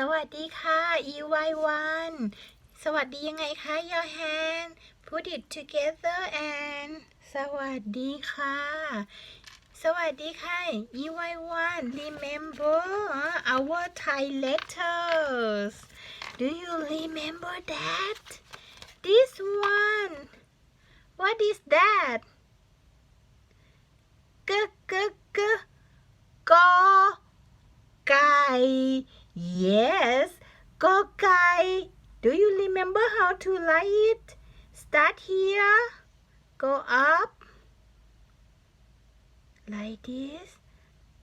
สวัสดีค่ะ EY1 สวัสดียังไงคะ Your hand put it together and สวัสดีค่ะ สวัสดีค่ะ EY1 remember our Thai letters do you remember that this one what is that กกกกอไก่ Yes, Kokai. Do you remember how to light? Start here. Go up. Like this.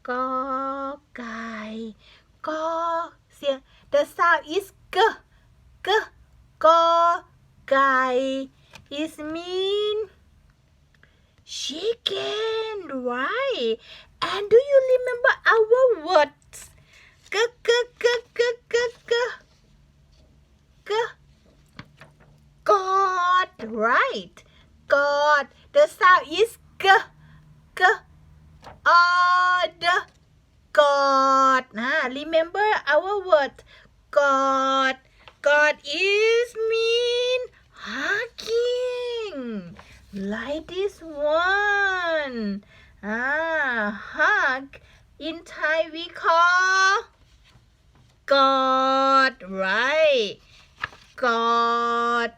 Kokai. go. See, the sound is g. G. Kokai. Is mean chicken, right? And do you remember our word God right. God the sound is g g. odd. God. นะ remember our word. God. God is mean. Hugging. Like this one. Ah hug. In Thai we call God right? God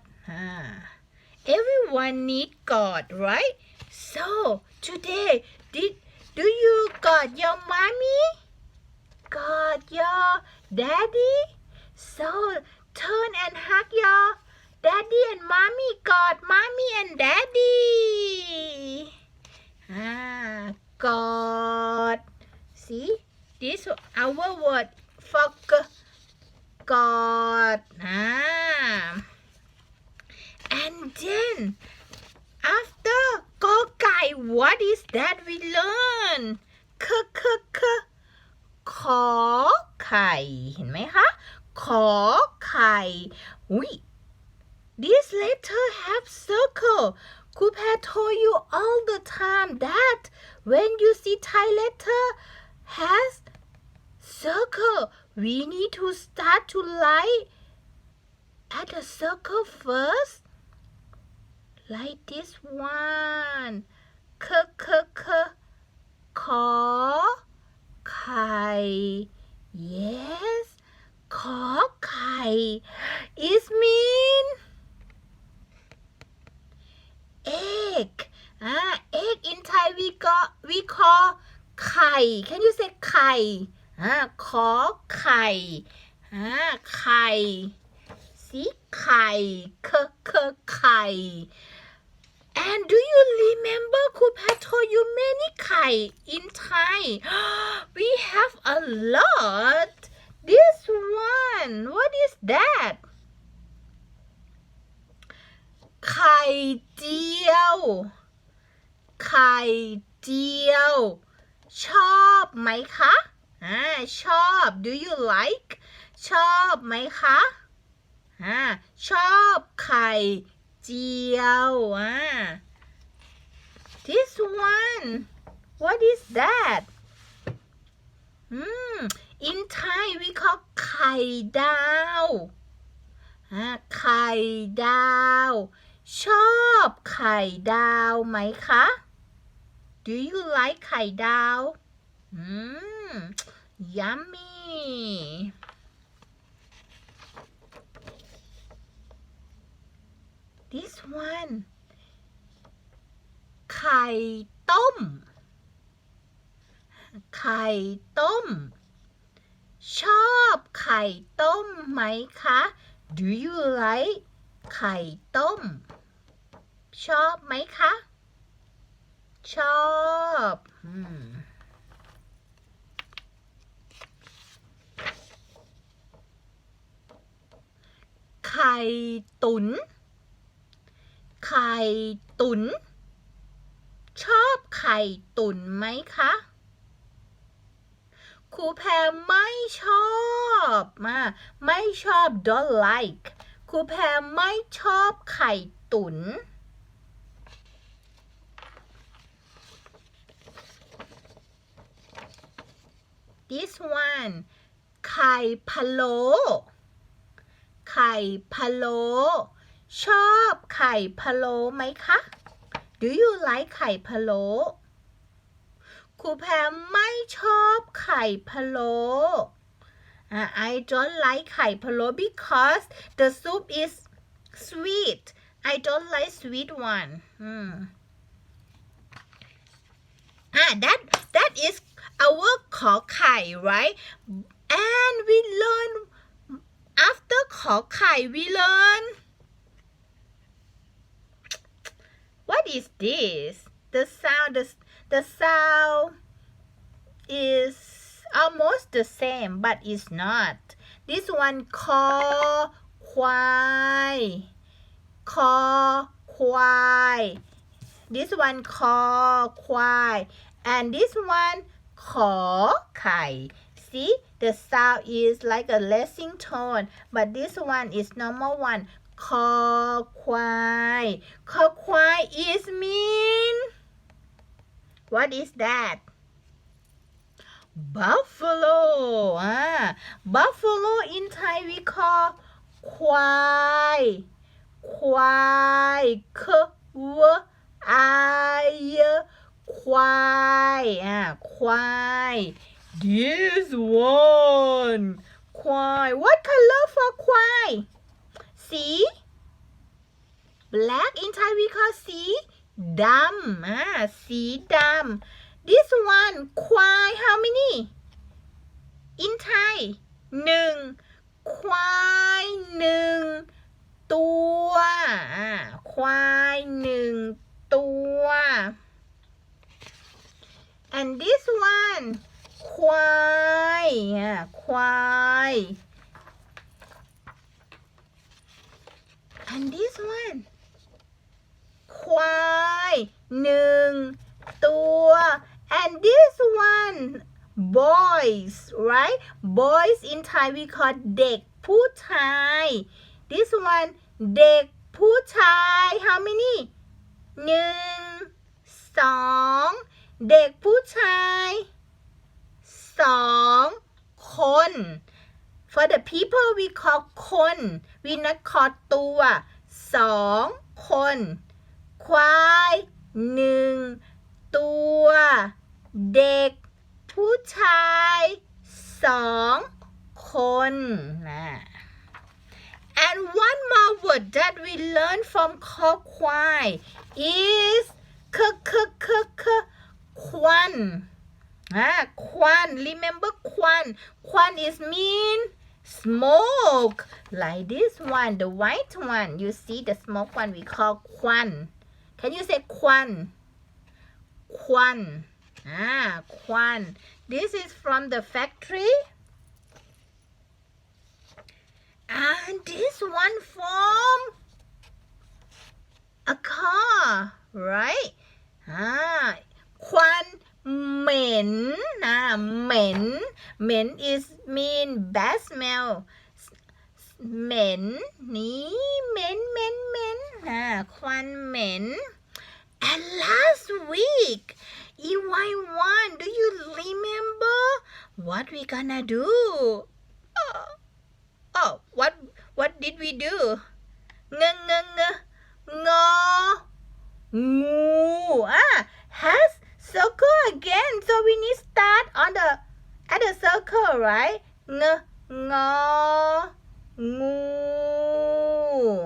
everyone need God right? So today did do you got your mommy? Got your daddy? So turn and hug your daddy and mommy. God, mommy and daddy. Ah God. See? This our word for g- God ah and then after กอไก่ what is that we learn คคคขอไข่ เห็นไหมคะ ขอไข่อุ้ย this letter have circle ครูแพร told you all the time that when you see Thai letter has circle we need to start to write at the circle first like this one คคคขอไข่ yes ขอไข่ is mean egg อ่า egg in Thai we got we call ไข่ can you say ไข่อ่าขอ ไข่อ่าไข่สีไข่เคเคไข่ and do you remember ครูแพท told you many ไข่ in Thai we have a lot this one what is that ไข่เจียว ไข่เจียว ชอบไหมคะ อ่าชอบ do you like ชอบไหมคะอ่าชอบไข่เจียวอ่า this one what is that อืม in Thai we call ไข่ดาวอ่าไข่ดาว ชอบไข่ดาวไหมคะ Do you like ไข่ดาว อืม yummy this one ไข่ต้ม ไข่ต้ม ชอบไข่ต้มไหมคะ Do you like ไข่ต้ม ชอบไหมคะ ชอบ อืม ข่ตุนไข่ตุนชอบไข่ตุนไหมคะครูแพรไม่ชอบมาไม่ชอบ don't like ครูแพรไม่ชอบไข่ตุน this one ไข่พะโล้ ไข่พะโล้ชอบไข่พะโล้ไหมคะ Do you like ไข่พะโล้ครูแพรไม่ชอบไข่พะโล้ I don't like ไข่พะโล้ because the soup is sweet I don't like sweet one hmm. Ah, that that is our ขอไข่ right and we learn after ขอไข่ we learn what is this the sound the, the sound is almost the same but it's not this one คอควายคอควาย this one คอควาย and this one ขอไข่ see the sound is like a lessing tone but this one is normal one คอควายคอควาย is mean what is that buffalo อ่า buffalo in Thai we call ควาย ควายควายควายอ่าควาย this one ควาย what color for ควายสี black in Thai we call สีดำอ่าสีดำ this one ควาย how many in Thai หนึ่งควายหนึ่งตัวอ่าควายหนึ่งตัว and this one ควายอ่าควาย and this one ควายหนึ่งตัว and this one boys right boys in Thai we call เด็กผู้ชาย this one เด็กผู้ชาย how many หนึ่งสองเด็กผู้ชาย สองคน for the people we call คน we not call ตัวสองคน ควายหนึ่งตัว เด็ก ผู้ชายสองคนนะ and one more word that we learn from คอควาย is คคคคคควัน Ah, Kwan, remember Kwan. Kwan is mean smoke. Like this one, the white one. You see the smoke one we call Kwan. Can you say Kwan? Kwan. Ah, Kwan. This is from the factory. And this one from a car, right? Ah, Kwan เหม็นนะเหม็น เหม็น is mean bad smell เหม็น นี่เหม็นเหม็นเหม็นอ่าควันเหม็น and last week EY1 do you remember what we gonna do oh, oh what what did we do งงงงงงูอ่ะ has circle again. So we need start on the at the circle, right? Ng, ng ngu.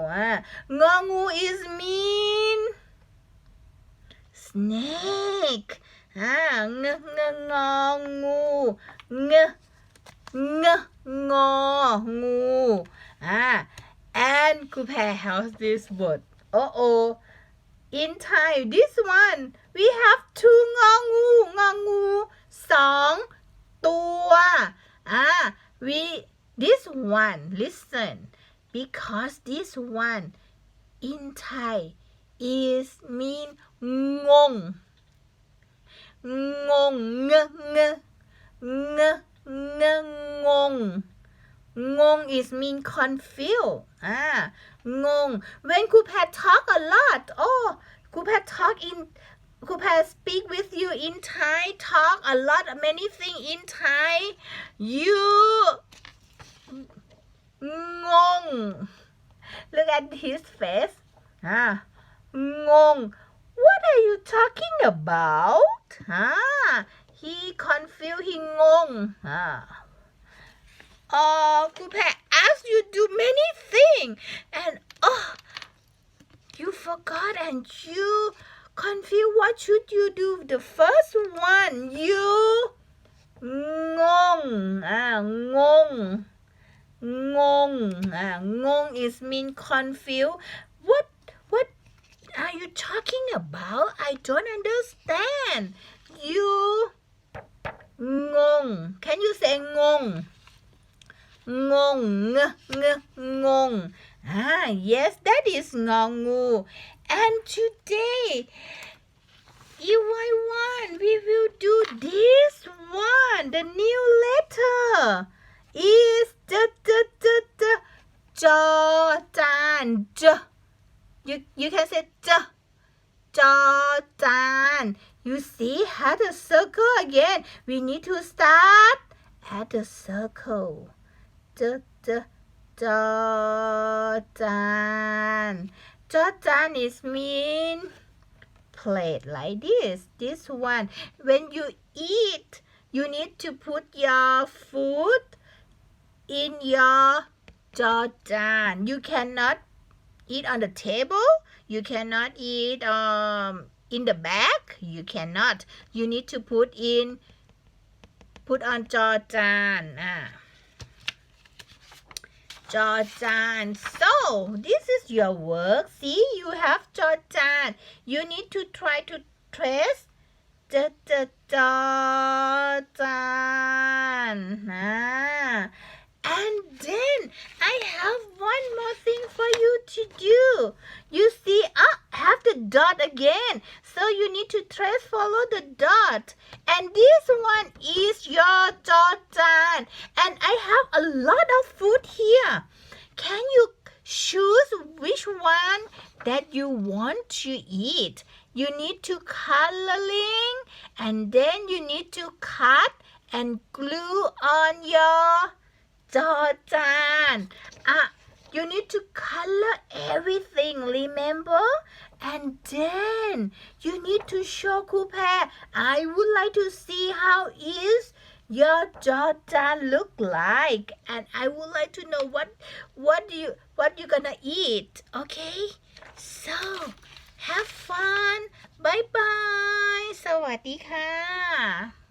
Uh, ah. ngu is mean snake. Ah, ng, ng, ng ngu. Ng, ng, ng ngu. Ah, and Coupe has this word. Uh oh. In time, this one we have two งองูงองูสองตัวอ่า ah, we this one listen because this one in Thai is mean งงงงเงเงเงเงงงงง is mean confused อ่างง ah, when ครูแพท talk a lot oh ครูแพท talk in Kupai speak with you in Thai, talk a lot, many things in Thai. You ngong. Look at his face. Ah, ngong. What are you talking about? Ah, he confused, he ngong. Ah. Oh, Kupai asked you do many things. And oh, you forgot and you confused. What should you do? The first one, you ngong. Ah, ngong. Ngong. Ah, ngong is mean confused. What what are you talking about? I don't understand. You ngong. Can you say ngong? Ngong, ng, ng, ngong. Ah, yes, that is ngongu. And today, EY1, we will do this one. The new letter is the, the, the, the, Jordan. You, you can say J. Jordan. You see, how the circle again. We need to start at the circle. The, the, Jordan. Jajan is mean plate like this. This one. When you eat, you need to put your food in your jajan. You cannot eat on the table. You cannot eat um in the bag. You cannot. You need to put in put on jajan. Ah. Jordan. So, this is your work. See, you have Jordan. You need to try to trace the, Jordan. Ah. And then I have one more thing for you to do. You see, I have the dot again. So you need to trace follow the dot. And this one is your Jordan. And I have a lot of food here. Can you choose which one that you want to eat? You need to coloring and then you need to cut and glue on your จอจานอ่ะ you need to color everything remember and then you need to show Coupe I would like to see how is your Jordan look like and I would like to know what what do you what you gonna eat okay so have fun bye bye สวัสดีค่ะ